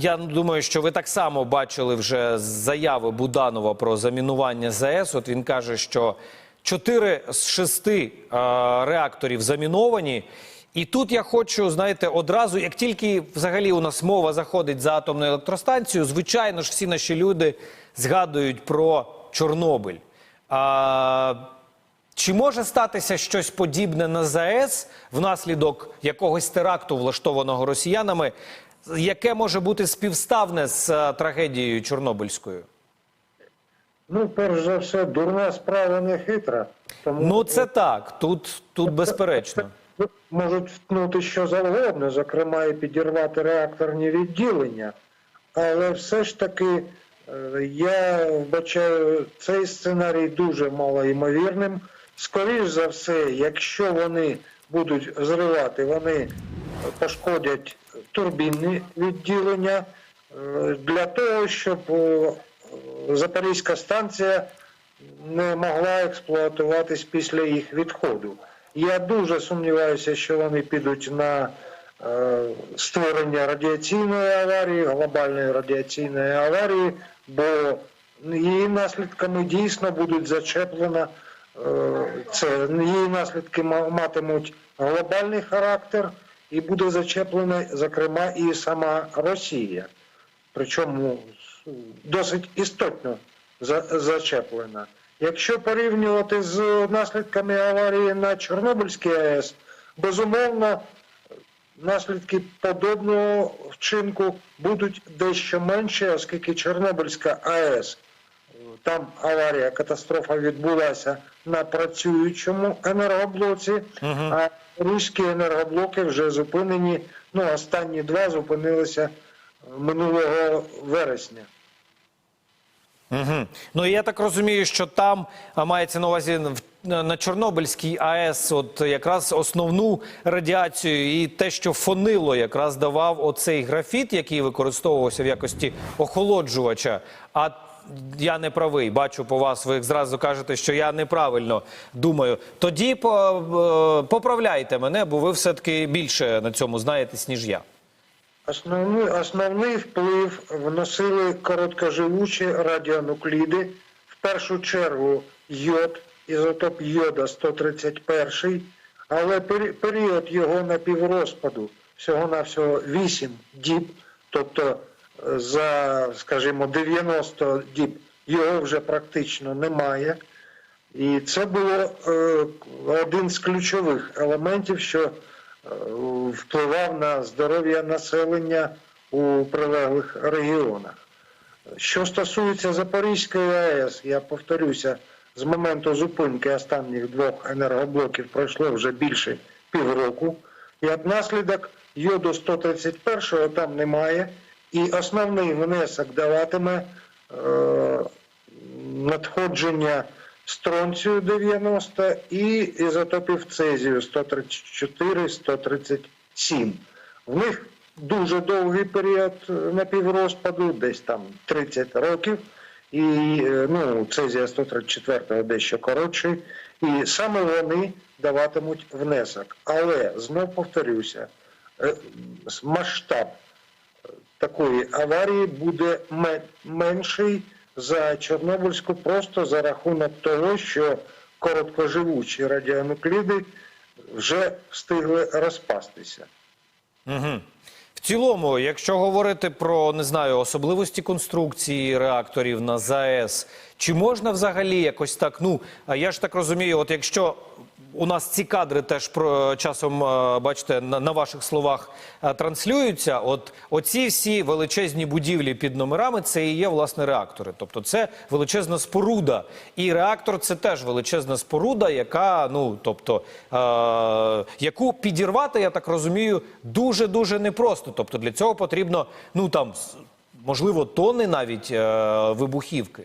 Я думаю, що ви так само бачили вже заяви Буданова про замінування ЗАЕС. От він каже, що 4 з 6 е, реакторів заміновані. І тут я хочу, знаєте, одразу, як тільки взагалі у нас мова заходить за атомну електростанцію, звичайно ж, всі наші люди згадують про Чорнобиль. А, чи може статися щось подібне на ЗАЕС внаслідок якогось теракту, влаштованого росіянами, яке може бути співставне з е, трагедією Чорнобильською? Ну, перш за все, дурна справа не хитра. Тому Ну це так, тут, тут безперечно. можуть вткнути що завгодно, зокрема і підірвати реакторні відділення. Але все ж таки е, я вбачаю цей сценарій дуже малоймовірним. Скоріш за все, якщо вони будуть зривати, вони пошкодять турбінні відділення е, для того, щоб е, Запорізька станція не могла експлуатуватись після їх відходу. Я дуже сумніваюся, що вони підуть на е, створення радіаційної аварії, глобальної радіаційної аварії, бо її наслідками дійсно будуть зачеплена. Це її наслідки матимуть глобальний характер і буде зачеплена, зокрема, і сама Росія. Причому досить істотно зачеплена. Якщо порівнювати з наслідками аварії на Чорнобильській АЕС, безумовно, наслідки подобного вчинку будуть дещо менші, оскільки Чорнобильська АЕС, там аварія, катастрофа відбулася на працюючому енергоблоці, а руські енергоблоки вже зупинені. Ну, останні два зупинилися минулого вересня. Угу. Ну і я так розумію, що там а, мається на увазі на Чорнобильській АЕС, от якраз основну радіацію і те, що фонило, якраз давав оцей графіт, який використовувався в якості охолоджувача. А я не правий, бачу по вас. Ви зразу кажете, що я неправильно думаю. Тоді е, поправляйте мене, бо ви все таки більше на цьому знаєтесь, ніж я. Основний, основний вплив вносили короткоживучі радіонукліди, в першу чергу йод, ізотоп йода 131, але період його напіврозпаду всього-навсього 8 діб, тобто за, скажімо, 90 діб його вже практично немає. І це було е, один з ключових елементів, що е, впливав на здоров'я населення у прилеглих регіонах. Що стосується Запорізької АЕС, я повторюся, з моменту зупинки останніх двох енергоблоків пройшло вже більше півроку. І як наслідок йоду 131 там немає, і основний внесок даватиме е, надходження стронцію 90 і ізотопів цезію 134-137. В них дуже довгий період е, напіврозпаду, десь там 30 років, і е, ну, цезія 134 дещо коротший, і саме вони даватимуть внесок. Але знов повторюся, е, масштаб такої аварії буде менший за Чорнобильську просто за рахунок того, що короткоживучі радіонукліди вже встигли розпастися. Угу. В цілому, якщо говорити про не знаю особливості конструкції реакторів на ЗАЕС, чи можна взагалі якось так? Ну а я ж так розумію, от якщо у нас ці кадри теж про часом е, бачите на, на ваших словах е, транслюються. От оці всі величезні будівлі під номерами, це і є власне реактори. Тобто це величезна споруда, і реактор це теж величезна споруда, яка ну тобто е, яку підірвати, я так розумію, дуже дуже непросто. Тобто для цього потрібно ну там можливо тони навіть е, вибухівки.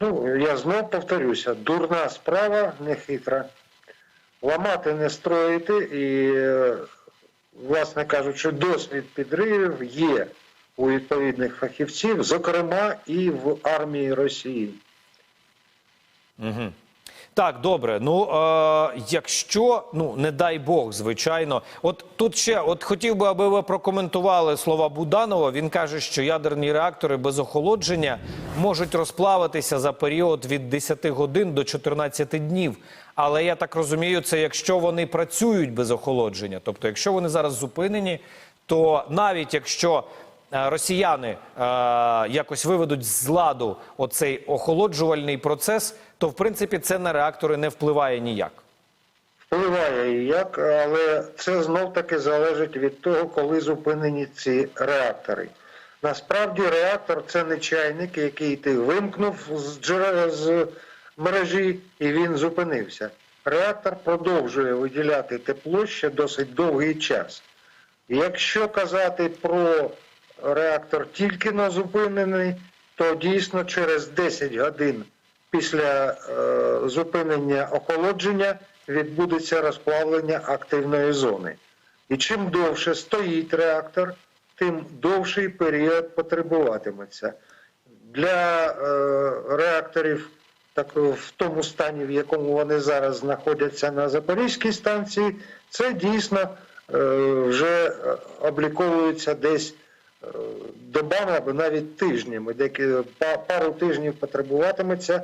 Ну, я знов повторюся, дурна справа, не хитра. Ламати не строїти, і, власне кажучи, досвід підривів є у відповідних фахівців, зокрема і в армії Росії. Угу. Так, добре. Ну е, якщо ну не дай Бог, звичайно, от тут ще от хотів би, аби ви прокоментували слова Буданова. Він каже, що ядерні реактори без охолодження можуть розплавитися за період від 10 годин до 14 днів. Але я так розумію, це якщо вони працюють без охолодження. Тобто, якщо вони зараз зупинені, то навіть якщо е, росіяни е, якось виведуть з ладу оцей охолоджувальний процес, то в принципі це на реактори не впливає ніяк. Впливає як, але це знов таки залежить від того, коли зупинені ці реактори. Насправді реактор це не чайник, який ти вимкнув з, джере- з мережі і він зупинився. Реактор продовжує виділяти тепло ще досить довгий час. Якщо казати про реактор тільки на зупинений, то дійсно через 10 годин після е, зупинення охолодження відбудеться розплавлення активної зони. І чим довше стоїть реактор, тим довший період потребуватиметься. Для е, реакторів так, в тому стані, в якому вони зараз знаходяться на Запорізькій станції, це дійсно е, вже е, обліковується десь добами або навіть тижнями. Деякі пару тижнів потребуватиметься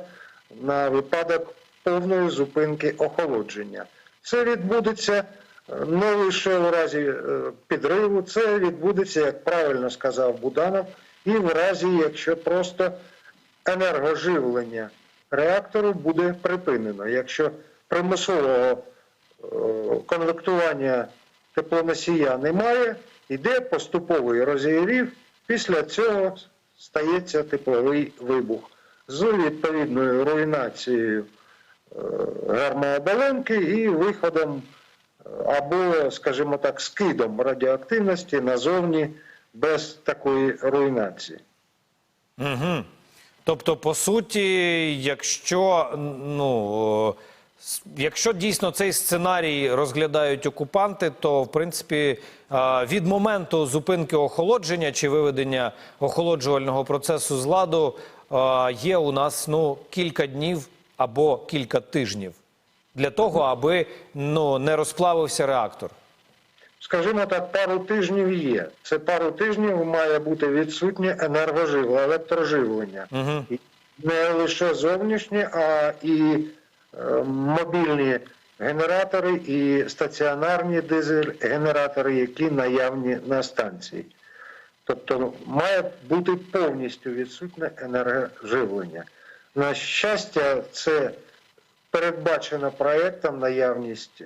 на випадок повної зупинки охолодження. Це відбудеться е, не лише у разі е, підриву, це відбудеться, як правильно сказав Буданов, і в разі, якщо просто енергоживлення реактору буде припинено. Якщо примусового е, конвектування теплоносія немає, йде поступовий розігрів, після цього стається тепловий вибух з відповідною руйнацією е, гермооболонки і виходом е, або, скажімо так, скидом радіоактивності назовні без такої руйнації. Угу. Тобто, по суті, якщо ну якщо дійсно цей сценарій розглядають окупанти, то в принципі від моменту зупинки охолодження чи виведення охолоджувального процесу з ладу є у нас ну кілька днів або кілька тижнів для того, аби ну не розплавився реактор. Скажімо так, пару тижнів є. Це пару тижнів має бути відсутнє енергоживлення, електроживлення. Угу. Не лише зовнішнє, а і е, мобільні генератори і стаціонарні дизель-генератори, які наявні на станції. Тобто має бути повністю відсутнє енергоживлення. На щастя, це передбачено проєктом наявність е,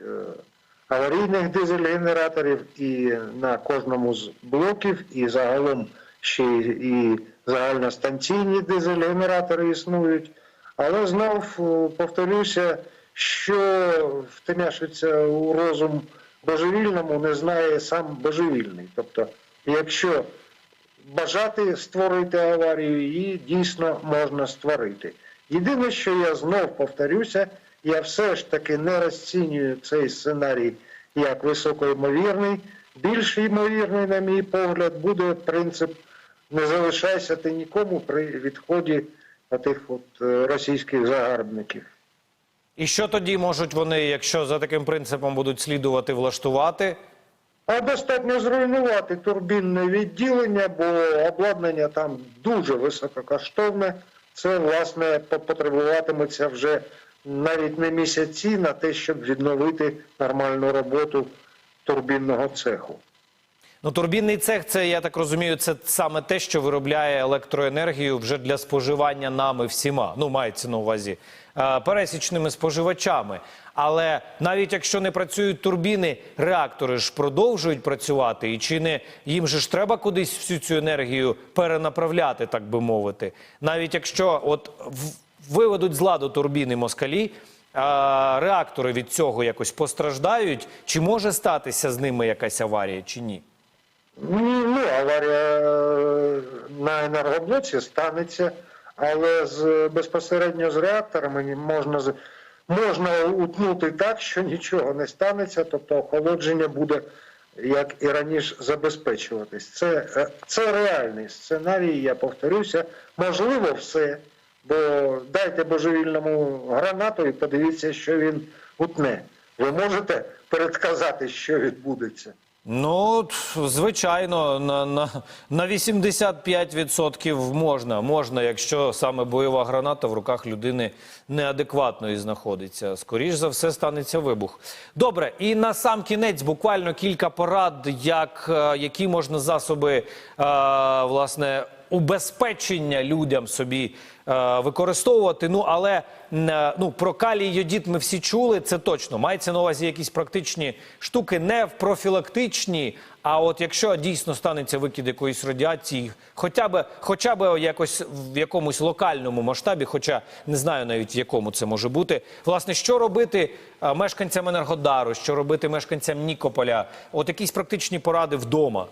аварійних дизель-генераторів і на кожному з блоків, і загалом ще і загальностанційні дизель-генератори існують. Але знов е, повторюся, що втемяшиться у розум божевільному, не знає сам божевільний. Тобто, якщо бажати створити аварію, її дійсно можна створити. Єдине, що я знов повторюся, я все ж таки не розцінюю цей сценарій як високоймовірний. Більш ймовірний, на мій погляд, буде принцип не залишайся ти нікому при відході тих от е, російських загарбників. І що тоді можуть вони, якщо за таким принципом будуть слідувати, влаштувати? А достатньо зруйнувати турбінне відділення, бо обладнання там дуже висококоштовне. Це, власне, потребуватиметься вже навіть не місяці на те, щоб відновити нормальну роботу турбінного цеху. Ну, турбінний цех, це я так розумію, це саме те, що виробляє електроенергію вже для споживання нами всіма. Ну, мається на увазі е, пересічними споживачами. Але навіть якщо не працюють турбіни, реактори ж продовжують працювати. І чи не їм же ж треба кудись всю цю енергію перенаправляти, так би мовити. Навіть якщо от виведуть з ладу турбіни москалі. А реактори від цього якось постраждають? Чи може статися з ними якась аварія, чи ні? Ну, аварія на енергоблоці станеться, але з, безпосередньо з реакторами можна, можна утнути так, що нічого не станеться, тобто охолодження буде, як і раніше, забезпечуватись. Це, е, це реальний сценарій, я повторюся. Можливо, все, Бо дайте божевільному гранату і подивіться, що він утне. Ви можете передказати, що відбудеться. Ну, звичайно, на, на, на 85% можна. Можна, якщо саме бойова граната в руках людини неадекватної знаходиться. Скоріш за все станеться вибух. Добре, і на сам кінець буквально кілька порад, як, е, які можна засоби е, власне убезпечення людям собі е, використовувати. Ну але е, ну про калій йодід ми всі чули. Це точно мається на увазі якісь практичні штуки, не в профілактичні. А от якщо дійсно станеться викид якоїсь радіації, хоча б хоча б якось в якомусь локальному масштабі, хоча не знаю навіть в якому це може бути. Власне, що робити е, мешканцям Енергодару, що робити мешканцям Нікополя? От якісь практичні поради вдома.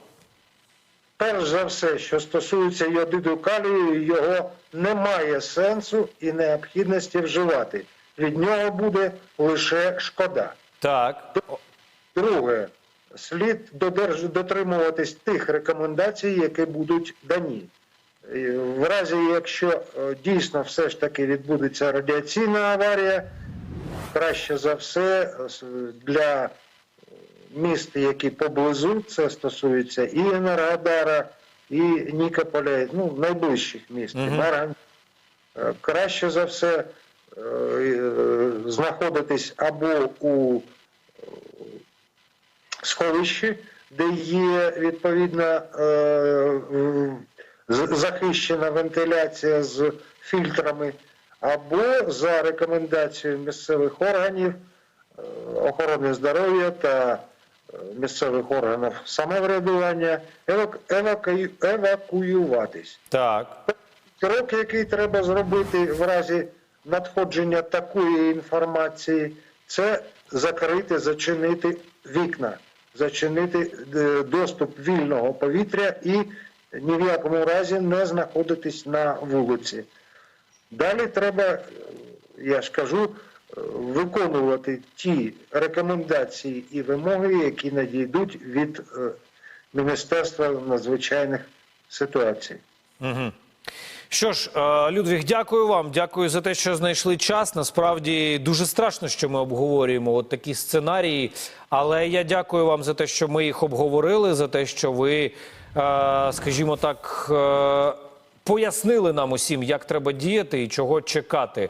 Перш за все, що стосується йодиду калію, його немає сенсу і необхідності вживати. Від нього буде лише шкода. Так. Друге, слід додерж- дотримуватись тих рекомендацій, які будуть дані. В разі, якщо е, дійсно все ж таки відбудеться радіаційна аварія, краще за все е, для е, міст, які поблизу, це стосується і Енергодара, і Нікополя, ну, найближчих міст. Е, Краще за все е, е, знаходитись або у сховищі, де є відповідна захищена вентиляція з фільтрами, або за рекомендацією місцевих органів охорони здоров'я та місцевих органів самоврядування еваку- евакуюватись. Так. Крок, який треба зробити в разі надходження такої інформації, це закрити, зачинити вікна, зачинити е, доступ вільного повітря і ні в якому разі не знаходитись на вулиці. Далі треба, е, я ж кажу, виконувати ті рекомендації і вимоги, які надійдуть від е, Міністерства надзвичайних ситуацій. Угу. Що ж, е, Людвіг, дякую вам. Дякую за те, що знайшли час. Насправді дуже страшно, що ми обговорюємо от такі сценарії. Але я дякую вам за те, що ми їх обговорили, за те, що ви, е, скажімо так, пояснили нам усім, як треба діяти і чого чекати